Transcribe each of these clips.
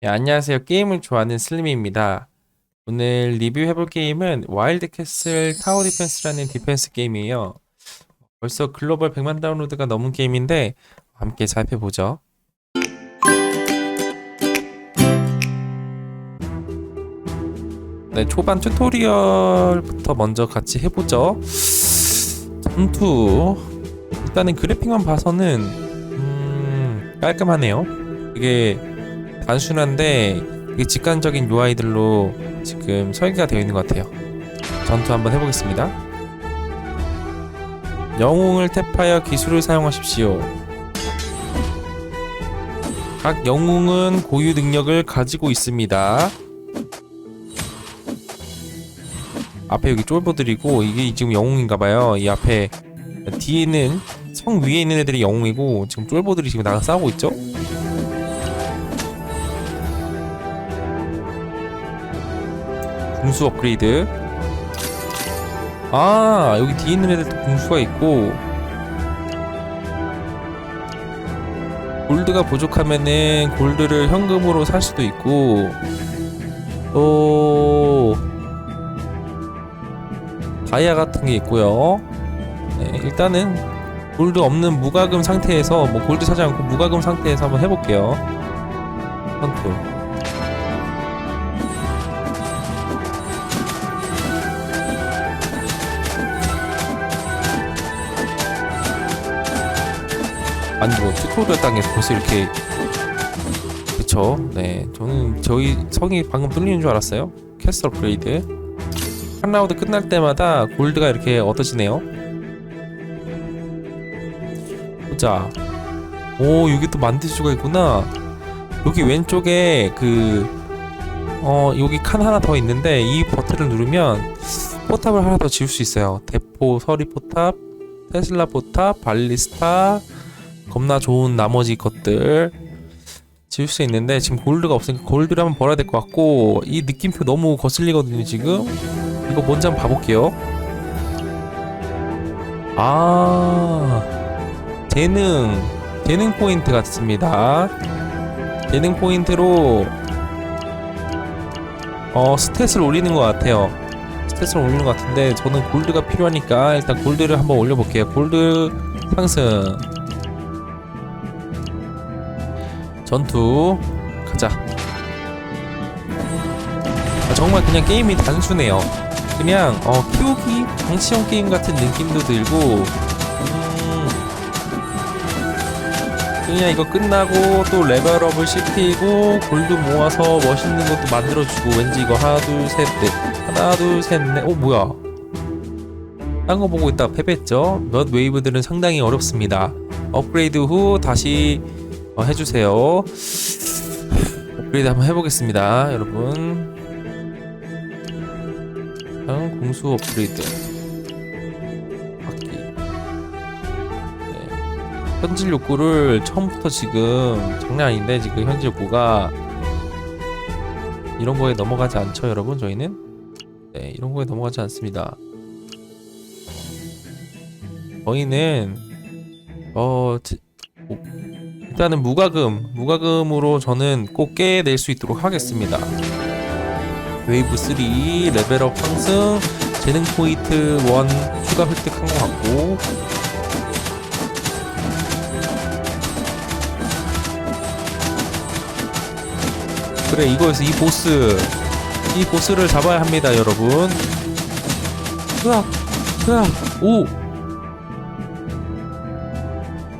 네, 안녕하세요. 게임을 좋아하는 슬림입니다. 오늘 리뷰해볼 게임은 와일드 캐슬 타워 디펜스라는 디펜스 게임이에요. 벌써 글로벌 100만 다운로드가 넘은 게임인데 함께 살펴보죠. 네, 초반 튜토리얼부터 먼저 같이 해보죠. 전투 일단은 그래픽만 봐서는 음, 깔끔하네요. 이게 단순한데 이게 직관적인 UI들로 지금 설계가 되어 있는 것 같아요. 전투 한번 해보겠습니다. 영웅을 탭하여 기술을 사용하십시오. 각 영웅은 고유 능력을 가지고 있습니다. 앞에 여기 쫄보들이고 이게 지금 영웅인가봐요. 이 앞에 뒤에는 성 위에 있는 애들이 영웅이고 지금 쫄보들이 지금 나가 싸우고 있죠? 궁수 업그레이드. 아 여기 뒤에 있는 애들도 궁수가 있고. 골드가 부족하면은 골드를 현금으로 살 수도 있고. 또 다이아 같은 게 있고요. 네, 일단은 골드 없는 무과금 상태에서 뭐 골드 사지 않고 무과금 상태에서 한번 해볼게요. 선투 아니 뭐 튜토리얼 땅에서 벌써 이렇게 그쵸? 네 저는 저희 성이 방금 뚫리는 줄 알았어요. 캐스터 업그레이드. 한 라운드 끝날 때마다 골드가 이렇게 얻어지네요. 보자. 오 여기 또 만들 수가 있구나. 여기 왼쪽에 그 어 여기 칸 하나 더 있는데 이 버튼을 누르면 포탑을 하나 더 지을 수 있어요. 대포 서리 포탑 테슬라 포탑 발리스타 겁나 좋은 나머지 것들 지울 수 있는데 지금 골드가 없으니까 골드를 한번 벌어야 될 것 같고 이 느낌표 너무 거슬리거든요 지금. 이거 먼저 한번 봐볼게요. 아 재능 재능 포인트 같습니다. 재능 포인트로 어 스탯을 올리는 것 같아요. 스탯을 올리는 것 같은데 저는 골드가 필요하니까 일단 골드를 한번 올려볼게요. 골드 상승 전투. 가자. 아, 정말 그냥 게임이 단순해요. 그냥 어 키우기? 방치형 게임 같은 느낌도 들고 음, 그냥 이거 끝나고 또 레벨업을 시키고 골드 모아서 멋있는 것도 만들어주고 왠지 이거 하나 둘셋넷. 하나 둘셋넷어 뭐야? 딴 거 보고 있다가 패배했죠? 몇 웨이브들은 상당히 어렵습니다. 업그레이드 후 다시 어, 해주세요. 업그레이드 한번 해보겠습니다, 여러분. 다음 공수 업그레이드. 받기. 네. 현질 욕구를 처음부터 지금 장난 아닌데 지금 현질 욕구가 이런 거에 넘어가지 않죠, 여러분? 저희는 네, 이런 거에 넘어가지 않습니다. 저희는 어 지- 일단은 무과금, 무과금으로 저는 꼭 깨낼 수 있도록 하겠습니다. 웨이브 3 레벨업 상승, 재능 포인트 1 추가 획득한 것 같고. 그래 이거에서 이 보스 이 보스를 잡아야 합니다 여러분. 으악 으악 오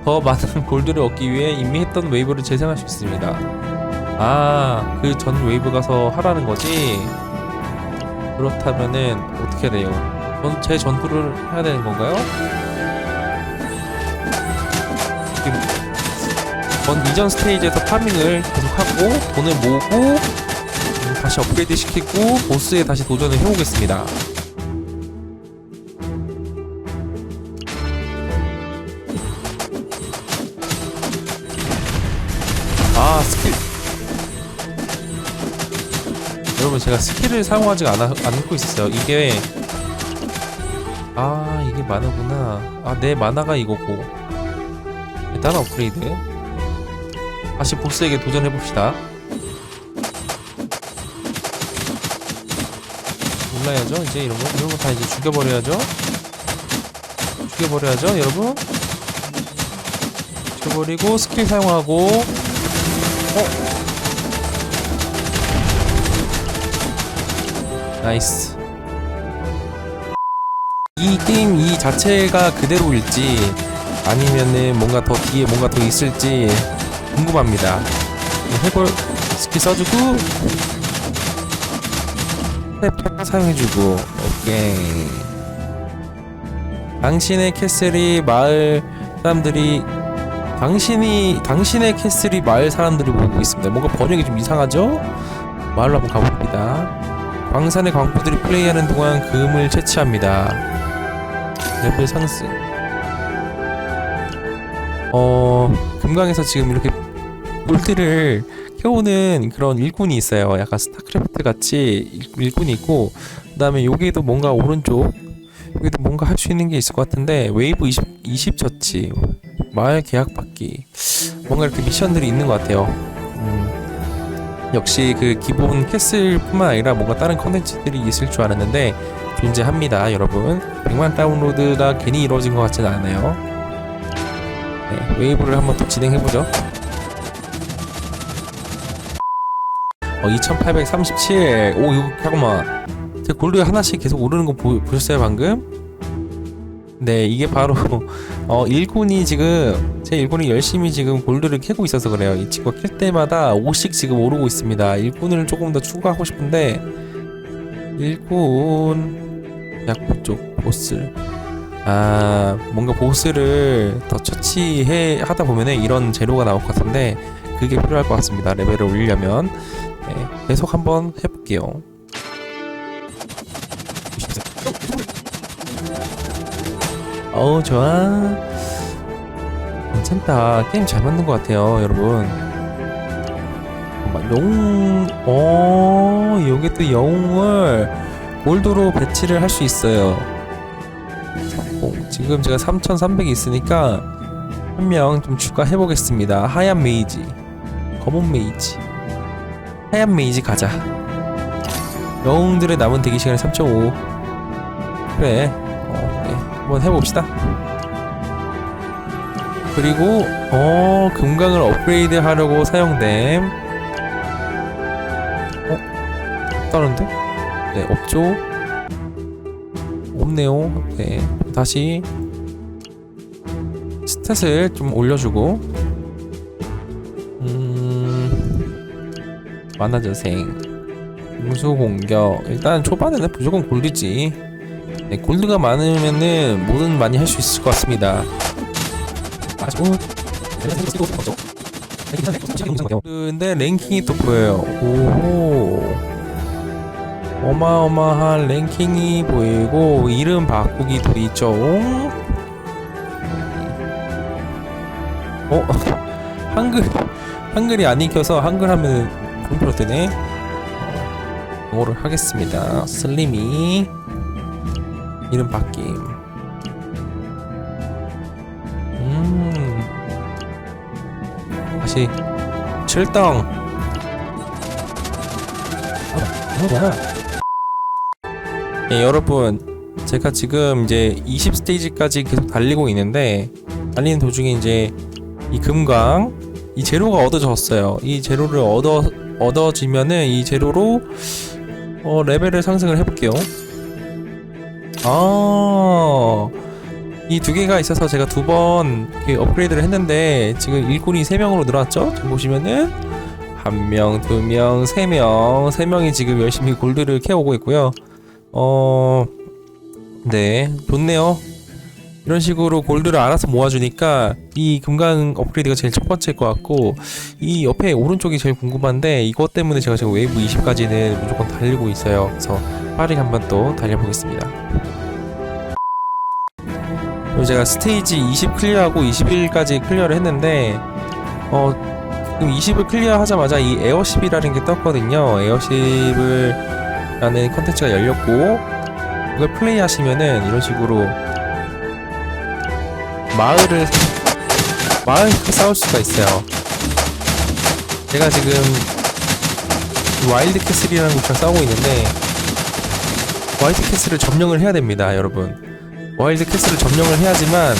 더 많은 골드를 얻기 위해 이미 했던 웨이브를 재생할 수 있습니다. 아, 그 전 웨이브 가서 하라는 거지? 그렇다면은 어떻게 해야 돼요? 전, 제 전투를 해야 되는 건가요? 지금 전 이전 스테이지에서 파밍을 계속하고 돈을 모으고 음, 다시 업그레이드 시키고 보스에 다시 도전을 해보겠습니다. 아 스킬. 여러분 제가 스킬을 사용하지 않아, 않고 있었어요. 이게 아 이게 만화구나. 아 내 만화가 이거고. 일단 업그레이드. 다시 보스에게 도전해봅시다. 몰라야죠 이제 이런거? 이런거 다 이제 죽여버려야죠? 죽여버려야죠 여러분? 죽여버리고 스킬 사용하고 어? 나이스. 이 게임 이 자체가 그대로일지 아니면은 뭔가 더 뒤에 뭔가 더 있을지 궁금합니다. 해볼 스킬 써주고 탭 사용해주고 오케이. 당신의 캐슬이 마을 사람들이 당신이 당신의 캐슬이 마을 사람들이 보고 있습니다. 뭔가 번역이 좀 이상하죠? 마을로 한번 가봅니다. 광산의 광부들이 플레이하는 동안 금을 채취합니다. 레벨 상승. 어, 금강에서 지금 이렇게 골드를 캐오는 그런 일꾼이 있어요. 약간 스타크래프트 같이 일- 일꾼이 있고, 그 다음에 여기도 뭔가 오른쪽, 여기도 뭔가 할 수 있는 게 있을 것 같은데, 웨이브 20, 20 처치, 마을 계약 받기, 뭔가 이렇게 미션들이 있는 것 같아요. 음, 역시 그 기본 캐슬뿐만 아니라 뭔가 다른 컨텐츠들이 있을 줄 알았는데, 존재합니다, 여러분. 100만 다운로드가 괜히 이루어진 것 같지는 않아요. 네, 웨이브를 한번 더 진행해 보죠. 어, 2837. 오, 이거, 잠깐만. 제 골드 하나씩 계속 오르는 거 보, 보셨어요, 방금? 네, 이게 바로, 어, 일꾼이 지금, 제 일꾼이 열심히 지금 골드를 캐고 있어서 그래요. 이 친구가 캘 때마다 5씩 지금 오르고 있습니다. 일꾼을 조금 더 추가하고 싶은데, 일꾼, 약부 쪽, 보스. 아, 뭔가 보스를 더 처치해, 하다 보면은 이런 재료가 나올 것 같은데, 그게 필요할 것 같습니다. 레벨을 올리려면. 네, 계속 한번 해볼게요. 어우 좋아. 괜찮다. 게임 잘 만든 것 같아요 여러분. 잠깐만, 영웅 어 여기 또 영웅을 골드로 배치를 할 수 있어요. 어, 지금 제가 3300이 있으니까 한 명 좀 추가해 보겠습니다. 하얀 메이지 검은 메이지. 하얀 메이지 가자. 영웅들의 남은 대기 시간이 3.5 그래. 어, 네. 한번 해봅시다. 그리고 어 금강을 업그레이드 하려고 사용됨. 어? 없다는데? 네 없죠? 없네요. 네 다시 스탯을 좀 올려주고. 음 만화전생. 무수 공격. 일단 초반에는 무조건 골드지 네, 골드가 많으면은 뭐든 많이 할 수 있을 것 같습니다. 근데 랭킹이 또 보여요. 오호. 어마어마한 랭킹이 보이고 이름 바꾸기도 있죠. 어? 한글 한글이 안 익혀서 한글 하면 공표로 뜨네. 어, 영어를 하겠습니다. 슬림이 이름 바뀜. 음. 다시 출동. 예, 여러분, 제가 지금 이제 20 스테이지까지 계속 달리고 있는데 달리는 도중에 이제 이 금광 이 재료가 얻어졌어요. 이 재료를 얻어 얻어지면은 이 재료로 어, 레벨을 상승을 해볼게요. 아, 이 두 개가 있어서 제가 두 번 업그레이드를 했는데 지금 일꾼이 세 명으로 늘어났죠? 지금 보시면은 한 명, 두 명, 세 명, 세 명이 지금 열심히 골드를 캐오고 있고요. 어, 네, 좋네요. 이런 식으로 골드를 알아서 모아주니까 이 금강 업그레이드가 제일 첫 번째일 것 같고 이 옆에 오른쪽이 제일 궁금한데 이것 때문에 제가 지금 웨이브 20까지는 무조건 달리고 있어요. 그래서 빠르게 한번 또 달려보겠습니다. 그리고 제가 스테이지 20 클리어하고 21까지 클리어를 했는데 어 지금 20을 클리어하자마자 이 에어십이라는 게 떴거든요. 에어십을 라는 컨텐츠가 열렸고 이걸 플레이하시면은 이런 식으로 마을을 마을 싸울 수가 있어요. 제가 지금 와일드 캐슬이라는 곳이랑 싸우고 있는데 와일드 캐슬을 점령을 해야 됩니다, 여러분. 와일드 캐슬을 점령을 해야지만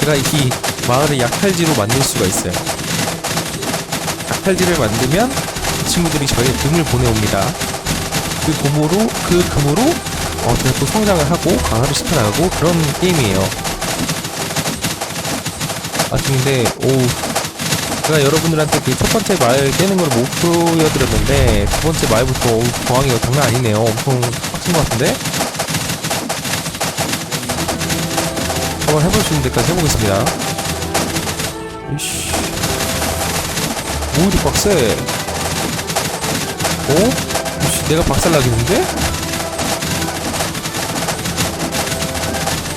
제가 이 마을을 약탈지로 만들 수가 있어요. 약탈지를 만들면 이 친구들이 저의 금을 보내옵니다. 그 금으로 그 금으로 어, 제가 또 성장을 하고 강화를 시켜나가고 그런 게임이에요. 아 근데 오 제가 여러분들한테 그 첫 번째 마을 깨는 걸 못 보여드렸는데 두 번째 마을부터 어우, 저항이 장난 아니네요. 엄청 빡친 것 같은데? 한번 해볼 수 있는 데까지 해보겠습니다. 이씨. 뭐 이리 빡세? 어? 이씨, 내가 박살나겠는데?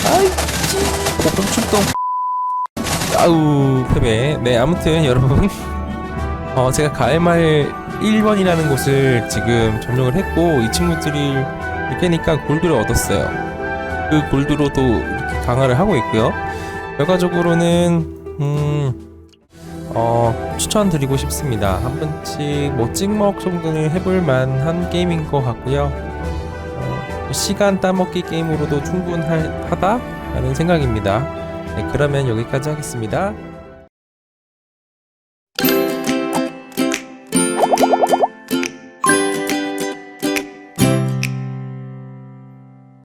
아이, 찌. 고병 출동. 아우, 패배. 네, 아무튼 여러분. 어, 제가 가을마을 1번이라는 곳을 지금 점령을 했고, 이 친구들이 깨니까 골드를 얻었어요. 그 골드로도 강화를 하고 있고요. 결과적으로는 음, 어, 추천드리고 싶습니다. 한 번씩 뭐 찍먹 정도는 해볼 만한 게임인 것 같고요. 어, 시간 따먹기 게임으로도 충분하다 라는 생각입니다. 네, 그러면 여기까지 하겠습니다.